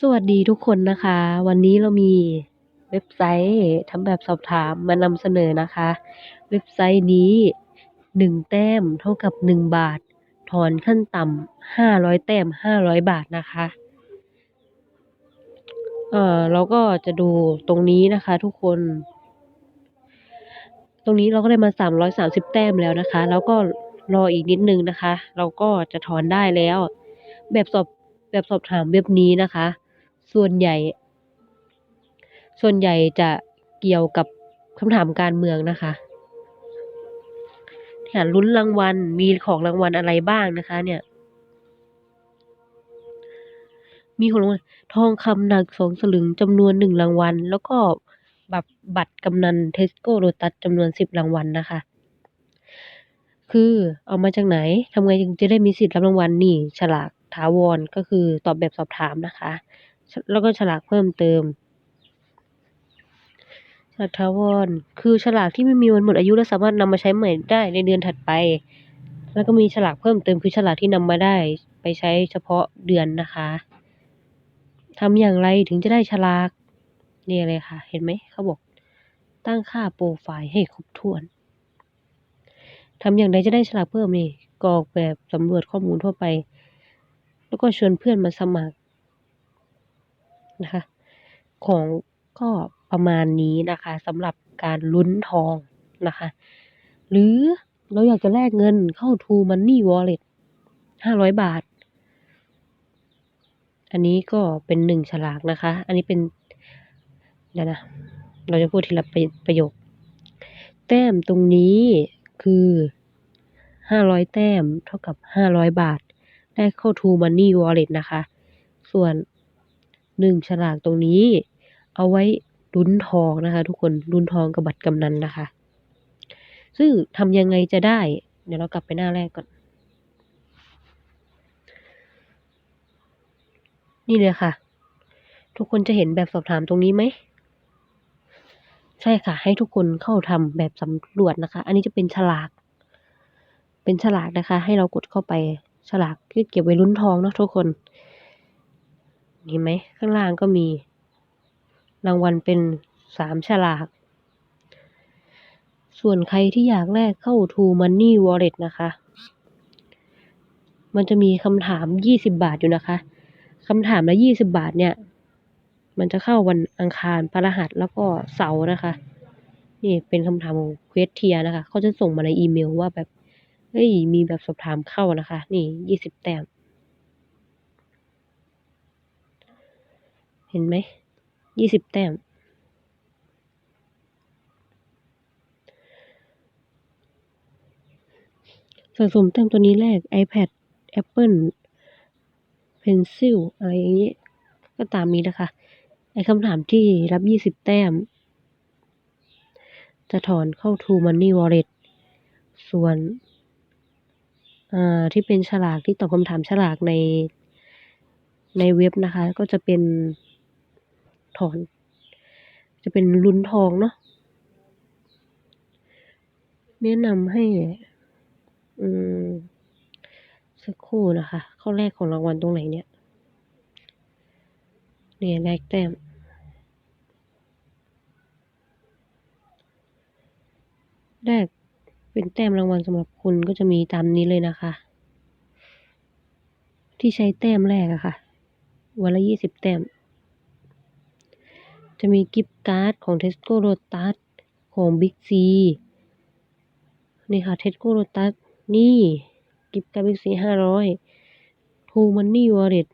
สวัสดีทุกคนนะคะ วันนี้เรามีเว็บไซต์ทำแบบสอบถามมานำเสนอนะคะ เว็บไซต์นี้หนึ่งแต้มเท่ากับหนึ่งบาท ถอนขั้นต่ำห้าร้อยแต้มห้าร้อยบาทนะคะเอ่อเราก็จะดูตรงนี้นะคะ ทุกคน ตรงนี้เราก็ได้มาสามร้อยสามสิบแต้มแล้วนะคะ แล้วก็รออีกนิดนึงนะคะ เราก็จะถอนได้แล้ว แบบสอบแบบสอบถามเว็บนี้นะคะ ส่วนใหญ่ ส่วนใหญ่จะเกี่ยวกับคำถามการเมืองนะคะเนี่ยลุ้นรางวัลมีของรางวัลอะไรบ้างนะคะ เนี่ย มีของรางวัลทองคำหนักสองสลึงจำนวนหนึ่งรางวัล แล้วก็แบบบัตรกำนันเทสโก้โ t ตัสจำนวนสิบรางวัลนะคะ คือเอามาจากไหนทำไงจึงจะได้มีสิทธิ์รับรางวัลนี่ ฉลากถาวรก็คือตอบแบบสอบถามนะคะ แล้วก็ฉลากเพิ่มเติมฉลากถาวรคือฉลากที่ไม่มีวันหมดอายุและสามารถนำมาใช้ใหม่ได้ในเดือนถัดไป แล้วก็มีฉลากเพิ่มเติมคือฉลากที่นำมาได้ไปใช้เฉพาะเดือนนะคะทำอย่างไรถึงจะได้ฉลากนี่เลยค่ะ เห็นไหมเขาบอก ตั้งค่าโปรไฟล์ให้ครบถ้วนทำอย่างไรจะได้ฉลากเพิ่มนี่กรอกแบบสำรวจข้อมูลทั่วไป แล้วก็ชวนเพื่อนมาสมัคร นะคะ ของก็ประมาณนี้นะคะสำหรับการลุ้นทองนะคะ หรือเราอยากจะแลกเงินเข้า True Money Wallet ห้าร้อยบาท อันนี้ก็เป็นหนึ่งฉลากนะคะ อันนี้เป็นเดี๋ยวนะ เราจะพูดทีละประประโยค แต้มตรงนี้คือห้าร้อยแต้มเท่ากับห้าร้อยบาท ได้เข้า True Money Wallet นะคะ ส่วน หนึ่งฉลากตรงนี้ เอาไว้ลุ้นทองนะคะ ทุกคนลุ้นทองกับบัตรกำนันนะคะ ซึ่งทำยังไงจะได้ เดี๋ยวเรากลับไปหน้าแรกก่อน นี่เลยค่ะ ทุกคนจะเห็นแบบสอบถามตรงนี้ไหมใช่ค่ะ ให้ทุกคนเข้าทำแบบสำรวจนะคะ อันนี้จะเป็นฉลาก เป็นฉลากนะคะ ให้เรากดเข้าไปฉลากที่เก็บไว้ลุ้นทองเนาะทุกคน เห็นไหมข้างล่างก็มี รางวัลเป็นสามฉลาก ส่วนใครที่อยากแลกเข้า True Money Wallet นะคะ มันจะมีคำถามยี่สิบบาทอยู่นะคะคำถามละยี่สิบาทเนี่ย มันจะเข้าวันอังคารพฤหัสแล้วก็เสาร์นะคะนี่เป็นคำถามของเควสเทียนะคะ เขาจะส่งมาในอีเมลว่าแบบ เฮ้ย มีแบบสอบถามเข้านะคะ นี่ยี่สิบแต้ม เห็นไหมยี่สิบแต้ม สะสมแต้มตัวนี้แรก iPad Apple Pencil อะไรอย่างนี้ ก็ตามนี้นะคะ ไอ้คำถามที่รับยี่สิบแต้ม จะถอนเข้า True Money Wallet ส่วนอ่าที่เป็นฉลากที่ตอบคำถามฉลากในในเว็บนะคะ ก็จะเป็น ถอน จะเป็นลุ้นทองเนาะแนะนำให้ อืม สักครู่นะคะ ข้อแรกของรางวัลตรงไหนเนี่ย เนี่ยแลกแต้มแรกเป็นแต้มรางวัลสำหรับคุณก็จะมีตามนี้เลยนะคะ ที่ใช้แต้มแรกอะค่ะ วันละยี่สิบแต้ม จะมีกิฟต์การ์ดของ Tesco Lotus ของ Big C นี่ค่ะ Tesco Lotus นี่ กิฟต์การ์ด Big C ห้าร้อย True Money Wallet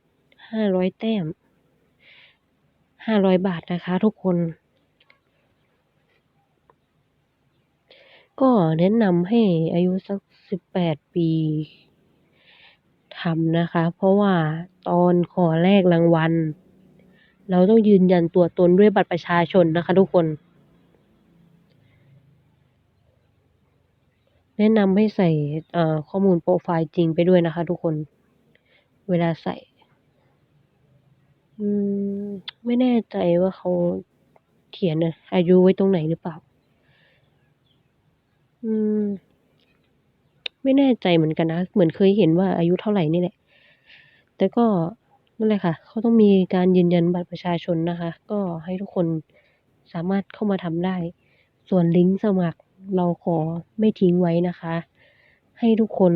ห้าร้อยแต้มห้าร้อยบาทนะคะทุกคน ก็แนะนำให้อายุสักสิบแปดปีทำนะคะ เพราะว่าตอนขอแลกรางวัล เราต้องยืนยันตัวตนด้วยบัตรประชาชนนะคะทุกคน แนะนำให้ใส่ข้อมูลโปรไฟล์จริงไปด้วยนะคะทุกคน เวลาใส่ ไม่แน่ใจว่าเขาเขียนอายุไว้ตรงไหนหรือเปล่า อืม ไม่แน่ใจเหมือนกันนะ เหมือนเคยเห็นว่าอายุเท่าไหร่นี่แหละ แต่ก็ นั่นแหละค่ะ เขาต้องมีการยืนยันบัตรประชาชนนะคะ ก็ให้ทุกคนสามารถเข้ามาทำได้ ส่วนลิงก์สมัครเราขอไม่ทิ้งไว้นะคะ ให้ทุกคน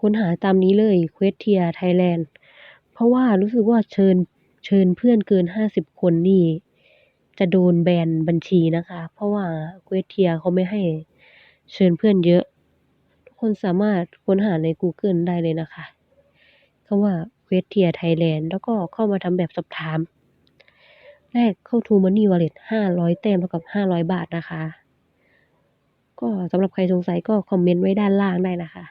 ค้นหาตามนี้เลย Questia Thailand เพราะว่ารู้สึกว่าเชิญเชิญเพื่อนเกิน50คนนี่ จะโดนแบนบัญชีนะคะ เพราะว่า Questia เขาไม่ให้เชิญเพื่อนเยอะ ทุกคนสามารถค้นหาในกูเกิลได้เลยนะคะ คำว่าเวทเทียไทยแลนด์แล้วก็เข้ามาทำแบบสอบถาม แรกเข้าทูมันนี่วอลเล็ตห้าร้อยแต้มเท่ากับห้าร้อยบาทนะคะ ก็สำหรับใครสงสัยก็คอมเมนต์ไว้ด้านล่างได้นะคะ